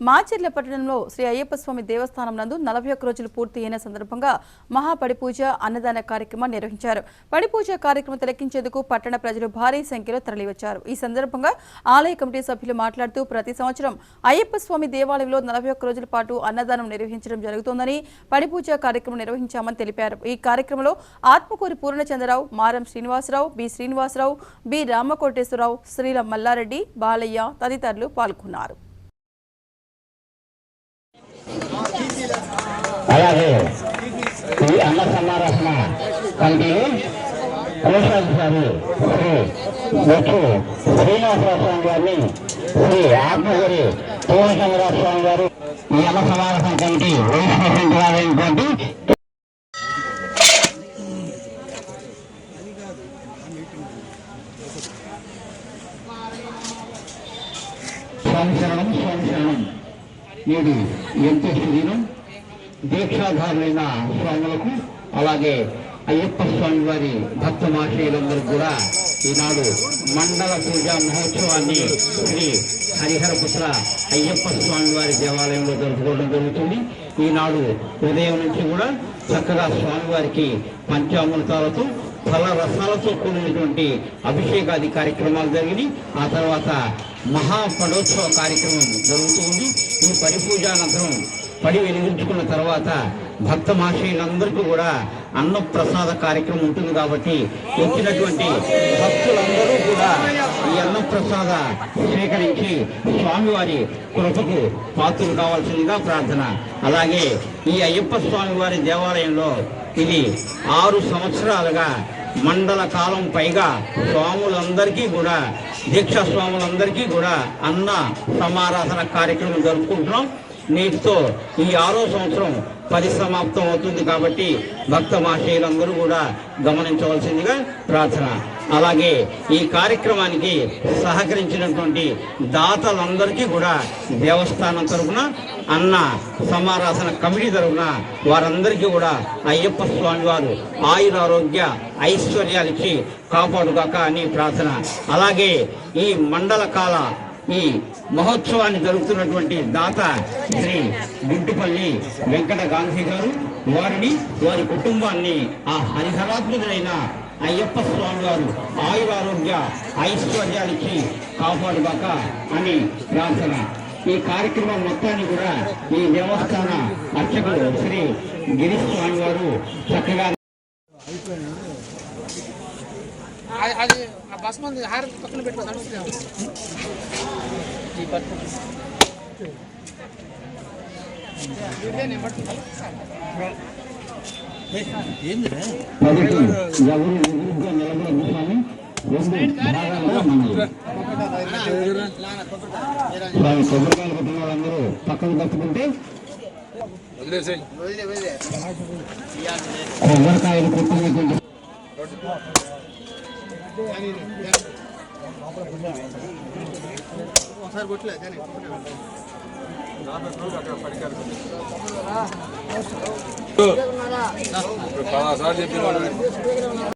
మాచెర్ల పట్టణంలో శ్రీ అయ్యప్ప స్వామి దేవస్థానం నందు నలభై ఒక్క రోజులు పూర్తి అయిన సందర్భంగా మహాపడిపూజ అన్నదాన కార్యక్రమం నిర్వహించారు. పడిపూజ కార్యక్రమం తిలకించేందుకు పట్టణ ప్రజలు భారీ సంఖ్యలో తరలివచ్చారు. ఈ సందర్భంగా ఆలయ కమిటీ సభ్యులు మాట్లాడుతూ ప్రతి సంవత్సరం అయ్యప్ప స్వామి దేవాలయంలో నలభై ఒక్క రోజుల పాటు అన్నదానం నిర్వహించడం జరుగుతోందని పడిపూజ కార్యక్రమం నిర్వహించామని తెలిపారు. ఈ కార్యక్రమంలో ఆత్మకూరి పూర్ణచంద్రరావు మారం శ్రీనివాసరావు బి శ్రీనివాసరావు బి రామకోటేశ్వరరావు శ్రీలం మల్లారెడ్డి బాలయ్య తదితరులు పాల్గొన్నారు. అలాగే ఈ అన్న సమారాధన కమిటీని కోశాధికారి శ్రీ బొచ్చు శ్రీనివాసరావు స్వామి గారిని శ్రీ ఆత్మగురి పూర్ణచంద్రరావు స్వామి గారు ఈ అన్న సమారాధన కమిటీ వైస్ ప్రెసిడెంట్ గారైనటువంటి స్వామి శరణం స్వామి శరణం నేడు ఎంతో శరీరం దీక్షాధారులైన స్వాములకు అలాగే అయ్యప్ప స్వామి వారి భక్త మహాశయులందరూ కూడా ఈనాడు మండల పూజ మహోత్సవాన్ని శ్రీ హరిహరపుత్ర అయ్యప్ప స్వామి వారి దేవాలయంలో జరుపుకోవడం జరుగుతుంది. ఈనాడు ఉదయం నుంచి కూడా చక్కగా స్వామివారికి పంచామృతాలతో ఫల రసాలతో కూడినటువంటి అభిషేకాది కార్యక్రమాలు జరిగినాయి. ఆ తర్వాత మహాపడోత్సవ కార్యక్రమం జరుగుతుంది ఈ పరిపూజానంతరం పడి వెలిగించుకున్న తర్వాత భక్త మహాశయులందరికీ కూడా అన్నప్రసాద కార్యక్రమం ఉంటుంది కాబట్టి వచ్చినటువంటి భక్తులందరూ కూడా ఈ అన్నప్రసాద స్వీకరించి స్వామివారి కృపకు పాత్రలు కావాల్సిందిగా ప్రార్థన. అలాగే ఈ అయ్యప్ప స్వామివారి దేవాలయంలో ఇది ఆరు సంవత్సరాలుగా మండల కాలం పైగా స్వాములందరికీ కూడా దీక్షా స్వాములందరికీ కూడా అన్న సమారాధన కార్యక్రమం జరుపుకుంటున్నాం. నేటితో ఈ ఆరో సంవత్సరం పరిసమాప్తం అవుతుంది కాబట్టి భక్త మహాశయులందరూ కూడా గమనించవలసిందిగా ప్రార్థన. అలాగే ఈ కార్యక్రమానికి సహకరించినటువంటి దాతలందరికీ కూడా దేవస్థానం తరఫున అన్న సమారాధన కమిటీ తరఫున వారందరికీ కూడా అయ్యప్ప స్వామి వారు ఆయురారోగ్య ఐశ్వర్యాలు ఇచ్చి కాపాడుగాక అని ప్రార్థన. అలాగే ఈ మండల కాల ఈ మహోత్సవాన్ని జరుగుతున్నటువంటి దాత శ్రీ గుడ్డుపల్లి వెంకట గాంధీ గారు వారిని వారి కుటుంబాన్ని ఆ హరిహరాత్మకులైన అయ్యప్ప స్వామి వారు ఆయురారోగ్య ఐశ్వర్యానికి కాపాడుగాక అని ప్రార్థన. ఈ కార్యక్రమం మొత్తాన్ని కూడా ఈ దేవస్థాన అర్చకులు శ్రీ గిరీష్ స్వామి వారు చక్కగా అది అది పక్కన పెట్టుకో కొబ్బరికాయలు కొట్టిన వాళ్ళందరూ పక్కకు తప్పుకుంటే కొబ్బరికాయలు కొట్టినటువంటి ఒకసారి కొట్టలేదు కానీ చాలా సార్లు చెప్పిన